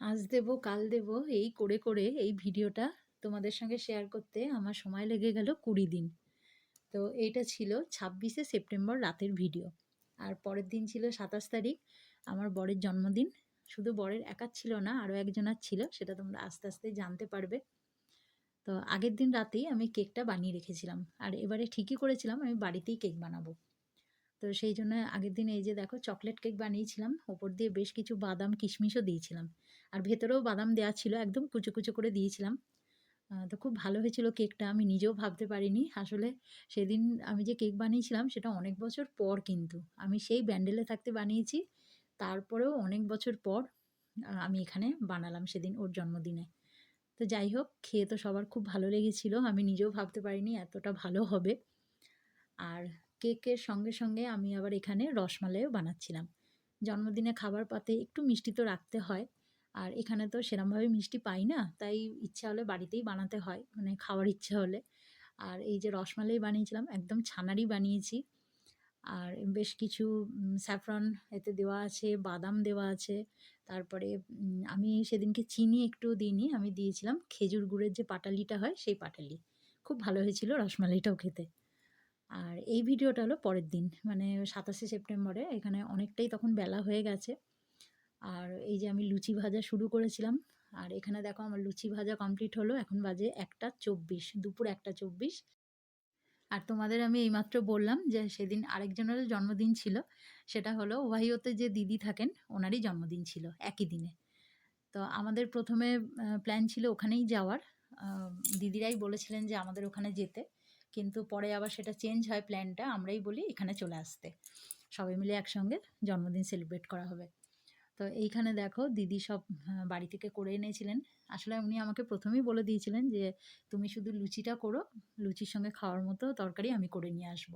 আজ দেবো, কাল দেবো এই করে, করে এই ভিডিওটা তোমাদের সঙ্গে শেয়ার করতে আমার সময় লেগে গেল ২০ দিন। তো এইটা ছিল ২৬শে সেপ্টেম্বর রাতের ভিডিও। আর পরের দিন ছিল ২৭ তারিখ আমার বরের জন্মদিন। শুধু বরের একার ছিল না, আরও একজনার ছিল। সেটা তোমরা আস্তে, আস্তে জানতে পারবে। তো আগের দিন রাতেই আমি কেকটা বানিয়ে রেখেছিলাম। আর এবারে ঠিকই করেছিলাম আমি বাড়িতেই কেক বানাবো। তো সেই জন্য আগের দিন এই যে দেখো চকলেট কেক বানিয়েছিলাম। ওপর দিয়ে বেশ কিছু বাদাম, কিশমিশও দিয়েছিলাম। আর ভেতরেও বাদাম দেওয়া ছিল। একদম কুচো, কুচো করে দিয়েছিলাম। তো খুব ভালো হয়েছিল কেকটা। আমি নিজেও ভাবতে পারিনি। আসলে সেদিন আমি যে কেক বানিয়েছিলাম সেটা অনেক বছর পর কিন্তু। আমি সেই ব্যান্ডেলে থাকতে বানিয়েছি। তারপরেও অনেক বছর পর আমি এখানে বানালাম সেদিন ওর জন্মদিনে। তো যাই হোক খেয়ে তো সবার খুব ভালো লেগেছিল। আমি নিজেও ভাবতে পারিনি এতটা ভালো হবে। আর কেকের সঙ্গে, সঙ্গে আমি আবার এখানে রসমালাইও বানাচ্ছিলাম। জন্মদিনে খাবার পাতে একটু মিষ্টি তো রাখতে হয়। আর এখানে তো সেরমভাবে মিষ্টি পাই না। তাই ইচ্ছা হলে বাড়িতেই বানাতে হয়। মানে খাওয়ার ইচ্ছা হলে। আর এই যে রসমালাই বানিয়েছিলাম একদম ছানারই বানিয়েছি। আর বেশ কিছু স্যাফরন এতে দেওয়া আছে, বাদাম দেওয়া আছে। তারপরে আমি সেদিনকে চিনি একটুও দিইনি। আমি দিয়েছিলাম খেজুর গুড়ের যে পাটালিটা হয় সেই পাটালি। খুব ভালো হয়েছিল রসমালাইটাও খেতে। আর এই ভিডিওটা হলো পরের দিন। মানে ২৭শে সেপ্টেম্বরে এখানে অনেকটাই তখন বেলা হয়ে গেছে। আর এই যে আমি লুচি ভাজা শুরু করেছিলাম। আর এখানে দেখো আমার লুচি ভাজা কমপ্লিট হলো। এখন বাজে ১টা ২৪ দুপুর ১টা ২৪ আর তোমাদের আমি এইমাত্র বললাম যে সেদিন আরেকজনের জন্মদিন ছিল। সেটা হলো ওয়াহিওতে যে দিদি থাকেন, ওনারই জন্মদিন ছিল একই দিনে। তো আমাদের প্রথমে প্ল্যান ছিল ওখানেই যাওয়ার। দিদিরাই বলেছিলেন যে আমাদের ওখানে যেতে। কিন্তু পরে আবার সেটা চেঞ্জ হয় প্ল্যানটা। আমরাই বলি এখানে চলে আসতে। সবাই মিলে একসঙ্গে জন্মদিন সেলিব্রেট করা হবে। তো এইখানে দেখো দিদি সব বাড়ি থেকে করে এনেছিলেন। আসলে উনি আমাকে প্রথমেই বলে দিয়েছিলেন যে, "তুমি শুধু লুচিটা করো। লুচির সঙ্গে খাওয়ার মতো তরকারি আমি করে নিয়ে আসব।"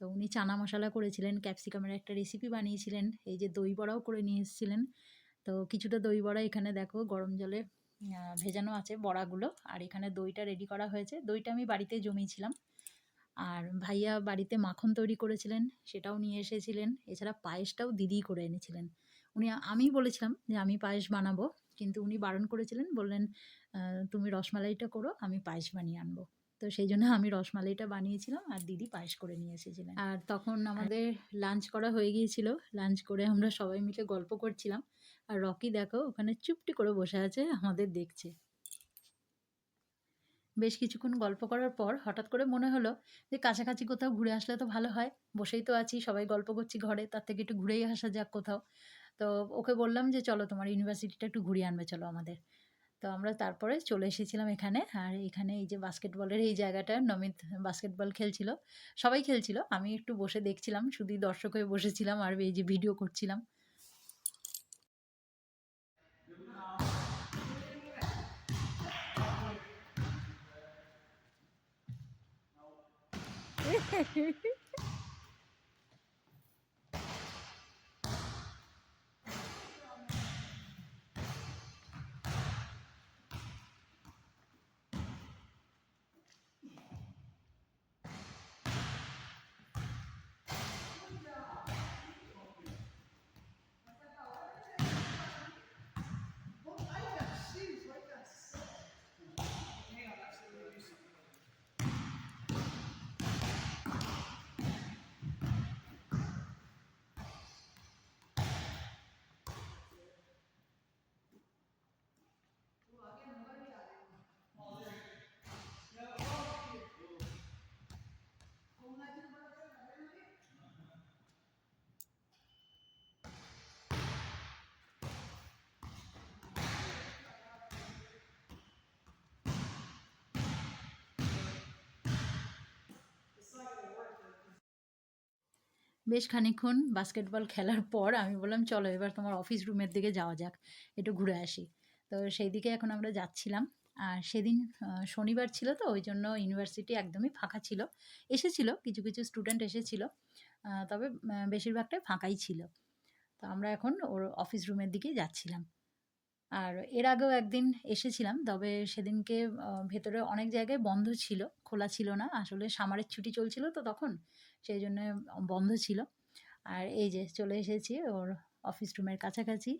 তো উনি চানা মশলা করেছিলেন, ক্যাপসিকামের একটা রেসিপি বানিয়েছিলেন। এই যে দই বড়াও করে নিয়ে এসেছিলেন। তো কিছুটা দই বড়া এখানে দেখো গরম জলে ভেজানো আছে বড়াগুলো। আর এখানে দইটা রেডি করা হয়েছে। দইটা আমি বাড়িতে জমিয়েছিলাম। আর ভাইয়া বাড়িতে মাখন তৈরি করেছিলেন, সেটাও নিয়ে এসেছিলেন। এছাড়া পায়েসটাও দিদি করে এনেছিলেন। উনি আমি বলেছিলাম যে আমি পায়েস বানাবো। কিন্তু উনি বারণ করেছিলেন। বললেন, "তুমি রসমালাইটা করো, আমি পায়েস বানিয়ে আনব।" তো সেই জন্য আমি রসমালাইটা বানিয়েছিলাম আর দিদি পায়েস করে নিয়ে এসেছিলেন। আর তখন আমাদের লাঞ্চ করা হয়ে গিয়েছিল। লাঞ্চ করে আমরা সবাই মিলে গল্প করছিলাম। আর রকি দেখো ওখানে চুপটি করে বসে আছে আমাদের দেখছে। বেশ কিছুক্ষণ গল্প করার পর হঠাৎ করে মনে হলো যে কাছাকাছি কোথাও ঘুরে আসলে তো ভালো হয়। বসেই তো আছি, সবাই গল্প করছি ঘরে। তার থেকে একটু ঘুরেই আসা যাক কোথাও। তো ওকে বললাম যে, "চলো তোমার ইউনিভার্সিটিটা একটু ঘুরিয়ে আনবে চলো আমাদের।" তো আমরা তারপরে চলে এসেছিলাম এখানে। আর এখানে এই যে বাস্কেটবলের এই জায়গাটায় নমিত বাস্কেটবল খেলছিল। সবাই খেলছিল। আমি একটু বসে দেখছিলাম। শুধুই দর্শক হয়ে বসেছিলাম আর এই যে ভিডিও করছিলাম। বেশ খানিক্ষণ বাস্কেটবল খেলার পর আমি বললাম, "চলো এবার তোমার অফিস রুমের দিকে যাওয়া যাক। একটু ঘুরে আসি।" তো সেই দিকে এখন আমরা যাচ্ছিলাম। আর সেদিন শনিবার ছিল তো ওই জন্য ইউনিভার্সিটি একদমই ফাঁকা ছিল। এসেছিল কিছু, কিছু স্টুডেন্ট এসেছিল। তবে বেশিরভাগটাই ফাঁকাই ছিল। তো আমরা এখন ওর অফিস রুমের দিকেই যাচ্ছিলাম। আর এর আগেও একদিন এসেছিলাম। তবে সেদিনকে ভেতরে অনেক জায়গায় বন্ধ ছিল। খোলা ছিল না। আসলে সামারের ছুটি চলছিল তো তখন। সেইজন্যে বন্ধ ছিল। আর এই যে চলে এসেছি ওর অফিস রুমের কাছাকাছি।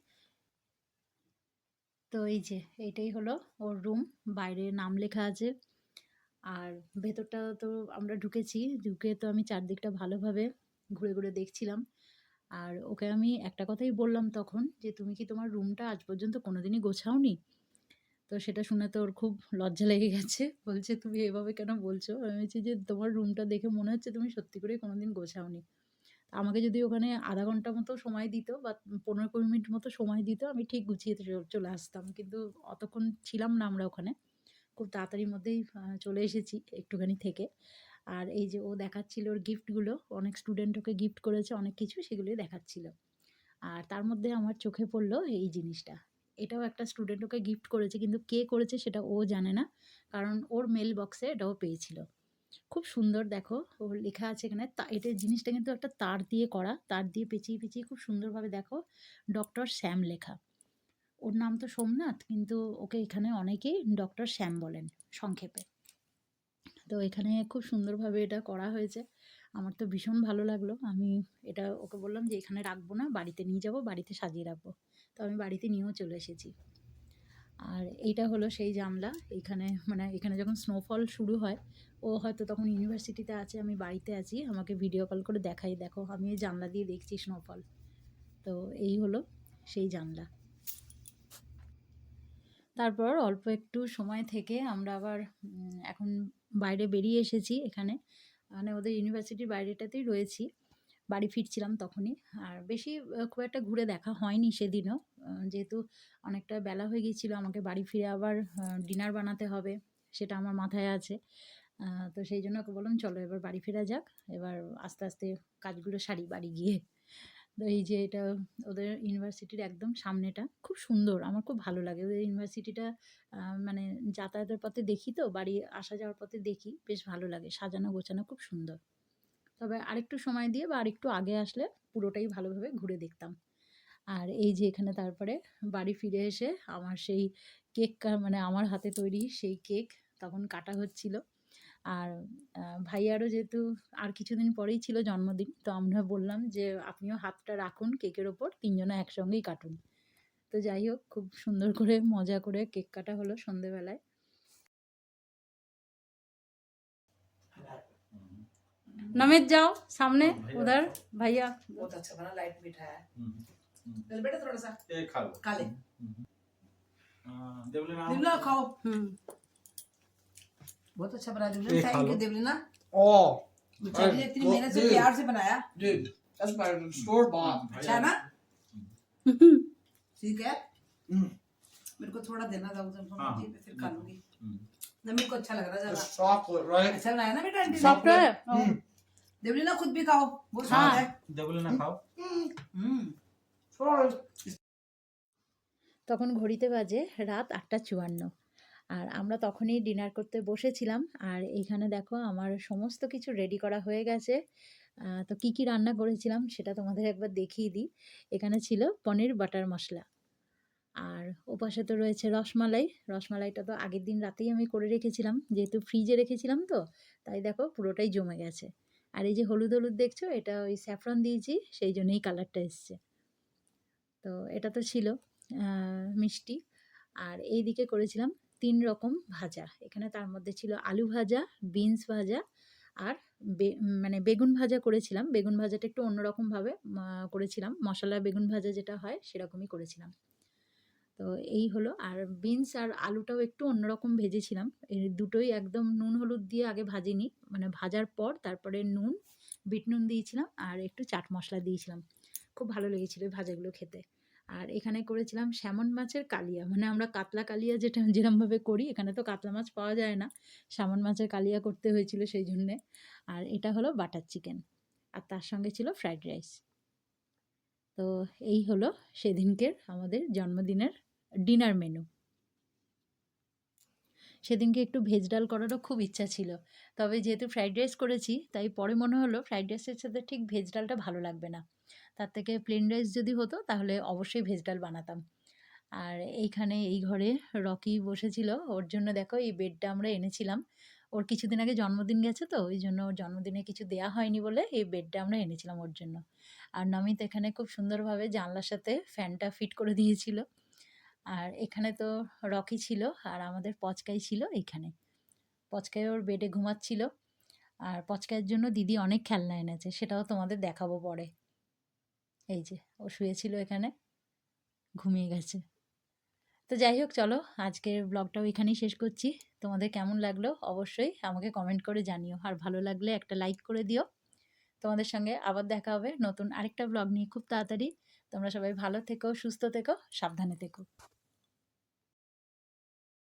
তো এই যে এইটাই হলো ওর রুম বাইরে নাম লেখা আছে আর ভেতরটা তো আমরা ঢুকেছি, ঢুকে তো আমি চারদিকটা ভালোভাবে ঘুরে ঘুরে দেখছিলাম আর ওকে আমি একটা কথাই বললাম তখন যে, তুমি কি তোমার রুমটা আজ পর্যন্ত কোনোদিনই গোছাওনি? তো সেটা শুনে তো ওর খুব লজ্জা লেগে গেছে। বলছে, তুমি এভাবে কেন বলছো? আমি বলছি যে, তোমার রুমটা দেখে মনে হচ্ছে তুমি সত্যি করে কোনোদিন গোছাওনি। আমাকে যদি ওখানে আধা ঘণ্টা মতো সময় দিত বা পনেরো কুড়ি মিনিট মতো সময় দিত, আমি ঠিক গুছিয়ে চলে আসতাম। কিন্তু অতক্ষণ ছিলাম না আমরা ওখানে। খুব তাড়াতাড়ির মধ্যেই চলে এসেছি একটুখানি থেকে। আর এই যে ও দেখাচ্ছিল ওর গিফটগুলো অনেক স্টুডেন্ট ওকে গিফট করেছে, অনেক কিছু সেগুলোই দেখাচ্ছিল। আর তার মধ্যে আমার চোখে পড়ল এই জিনিসটা। এটাও একটা স্টুডেন্ট ওকে গিফট করেছে, কিন্তু কে করেছে সেটা ও জানে না, কারণ ওর মেল বক্সে এটাও পেয়েছিল। খুব সুন্দর দেখো ওর লেখা আছে এখানে, তা এটা জিনিসটা কিন্তু একটা তার দিয়ে করা, তার দিয়ে পেঁচিয়ে পেঁচিয়ে খুব সুন্দরভাবে দেখো ডক্টর শ্যাম লেখা। ওর নাম তো সোমনাথ, কিন্তু ওকে এখানে অনেকেই ডক্টর শ্যাম বলেন, সংক্ষেপে। তো এখানে খুব সুন্দরভাবে এটা করা হয়েছে। আমার তো ভীষণ ভালো লাগল। আমি এটা ওকে বললাম যে, এখানে রাখব না, বাড়িতে নিয়ে যাব, বাড়িতে সাজিয়ে রাখব। তো আমি বাড়িতে নিয়েও চলে এসেছি। আর এইটা হলো সেই জানলা। এখানে মানে এখানে যখন স্নোফল শুরু হয়, ও হয়তো তখন ইউনিভার্সিটিতে আছে, আমি বাড়িতে আছি, আমাকে ভিডিও কল করে দেখাই দেখো, আমি এই জানলা দিয়ে দেখছি স্নোফল তো এই হলো সেই জানলা। তারপর অল্প একটু সময় থেকে আমরা আবার এখন বাইরে বেরিয়ে এসেছি এখানে। মানে ওদের ইউনিভার্সিটির বাইরেটাতেই রয়েছি। বাড়ি ফিরছিলাম তখনই। আর বেশি খুব একটা ঘুরে দেখা হয়নি সেদিনও। যেহেতু অনেকটা বেলা হয়ে গিয়েছিল, আমাকে বাড়ি ফিরে আবার ডিনার বানাতে হবে সেটা আমার মাথায় আছে। তো সেই জন্য ওকে বললাম, চলো এবার বাড়ি ফেরা যাক। এবার আস্তে আস্তে কাজগুলো সারি বাড়ি গিয়ে। এই যে এটা ওদের ইউনিভার্সিটির একদম সামনেটা খুব সুন্দর, আমার খুব ভালো লাগে। ওদের ইউনিভার্সিটিটা মানে যাতায়াতের পথে দেখি তো, বাড়ি আসা যাওয়ার পথে দেখি, বেশ ভালো লাগে, সাজানো গোছানো খুব সুন্দর। তবে আরেকটু সময় দিয়ে বা আরেকটু আগে আসলে পুরোটাই ভালোভাবে ঘুরে দেখতাম। আর এই যে এখানে তারপরে বাড়ি ফিরে এসে আমার সেই কেক মানে আমার হাতে তৈরি সেই কেক তখন কাটা হচ্ছিল। আর আহ, ভাইয়ারও যেহেতু আর কিছুদিন পরেই ছিল জন্মদিন তো আমরা বললাম যে আপনিও হাতটা রাখুন কেকের ওপর তিনজনে একসঙ্গেই কাটুন তো যাই হোক খুব সুন্দর করে মজা করে কেক কাটা হলো সন্ধেবেলায় नमित जाओ सामने भैया उधर भैया बहुत अच्छा बना लाइट मीठा है हम्म, हम्म। चल बेटा थोड़ा सा ये खा लो खा ले हाँ, देवली नाम दिवला खाओ हम्म बहुत अच्छा बना ये दिवला खा थैंक लो। यू दिवलिना Oh, बेचारी ने इतनी well, मेहनत से dude. प्यार से बनाया dude, that's better than store bought. भैया- अच्छा है ना ठीक है Mm. मेरे को थोड़ा देना था उधर हाँ। मुझे मैं फिर खा लूंगी हम्म। नमित को अच्छा लग रहा है It's ज्यादा chocolate, right? अच्छा बनाया ना बेटा आंटी ने सॉफ्टवेयर Mm. दिवलिना खुद भी खाओ बहुत हाँ। स्वाद है देवली ना खाओ हम्म Sorry. তখন ঘড়িতে বাজে রাত আটটা চুয়ান্ন আর আমরা তখনই ডিনার করতে বসেছিলাম। আর এইখানে দেখো আমার সমস্ত কিছু রেডি করা হয়ে গেছে। তো কি কি রান্না করেছিলাম সেটা তোমাদের একবার দেখিয়ে দিই। এখানে ছিল পনির, বাটার মশলা। আর ওপাশে তো রয়েছে রসমালাই। রসমালাইটা তো আগের দিন রাতেই আমি করে রেখেছিলাম। যেহেতু ফ্রিজে রেখেছিলাম তো, তাই দেখো পুরোটাই জমে গেছে। আর এই যে হলুদ হলুদ দেখছ, এটা ওই স্যাফরন দিয়েছি, সেই জন্যই কালারটা এসছে। তো এটা তো ছিল মিষ্টি। আর এই দিকে করেছিলাম তিন রকম ভাজা। এখানে তার মধ্যে ছিল আলু ভাজা, বিনস ভাজা আর মানে বেগুন ভাজা করেছিলাম। বেগুন ভাজাটা একটু অন্যরকমভাবে করেছিলাম। মশলা বেগুন ভাজা যেটা হয় সেরকমই করেছিলাম। তো এই হলো। আর বিনস আর আলুটাও একটু অন্যরকম ভেজেছিলাম। এই দুটোই একদম নুন হলুদ দিয়ে আগে ভাজিনি। মানে ভাজার পর তারপরে নুন, বিট নুন দিয়েছিলাম আর একটু চাট মশলা দিয়েছিলাম। খুব ভালো লেগেছিলো ভাজাগুলো খেতে। আর এখানে করেছিলাম স্যামন মাছের কালিয়া। মানে আমরা কাতলা কালিয়া যেটা যেরমভাবে করি, এখানে তো কাতলা মাছ পাওয়া যায় না। স্যামন মাছের কালিয়া করতে হয়েছিল সেই জন্যে আর এটা হলো বাটার চিকেন। আর তার সঙ্গে ছিল ফ্রাইড রাইস। তো এই হলো সেদিনকের আমাদের জন্মদিনের ডিনার মেনু। সেদিনকে একটু ভেজ ডাল করারও খুব ইচ্ছা ছিল। তবে যেহেতু ফ্রাইড রাইস করেছি, তাই পরে মনে হলো ফ্রাইড রাইসের সাথে ঠিক ভেজ ডালটা ভালো লাগবে না। তার থেকে প্লেন রাইস যদি হতো, তাহলে অবশ্যই ভেজ ডাল বানাতাম। আর এইখানে এই ঘরে রকি বসেছিল, ওর জন্য দেখো এই বেডটা আমরা এনেছিলাম। ওর কিছুদিন আগে জন্মদিন গেছে তো, ওই জন্য ওর জন্মদিনে কিছু দেয়া হয়নি বলে এই বেডটা আমরা এনেছিলাম ওর জন্য। আর নমিত এখানে খুব সুন্দরভাবে জানলার সাথে ফ্যানটা ফিট করে দিয়েছিল। আর এখানে তো রকি ছিল আর আমাদের পচকাই ছিল এইখানে। পচকাই ওর বেডে ঘুমাচ্ছিল। আর পচকাইয়ের জন্য দিদি অনেক খেলনা এনেছে, সেটাও তোমাদের দেখাবো পরে। এই যে, ও শুয়েছিল এখানে, ঘুমিয়ে গেছে। তো যাই হোক, চলো আজকের ব্লগটাও এখানেই শেষ করছি। তোমাদের কেমন লাগল? অবশ্যই আমাকে কমেন্ট করে জানিও। আর ভালো লাগলে একটা লাইক করে দিও। তোমাদের সঙ্গে আবার দেখা হবে নতুন আরেকটা ব্লগ নিয়ে খুব তাড়াতাড়ি। তোমরা সবাই ভালো থেকো, সুস্থ থেকো, সাবধানে থেকো।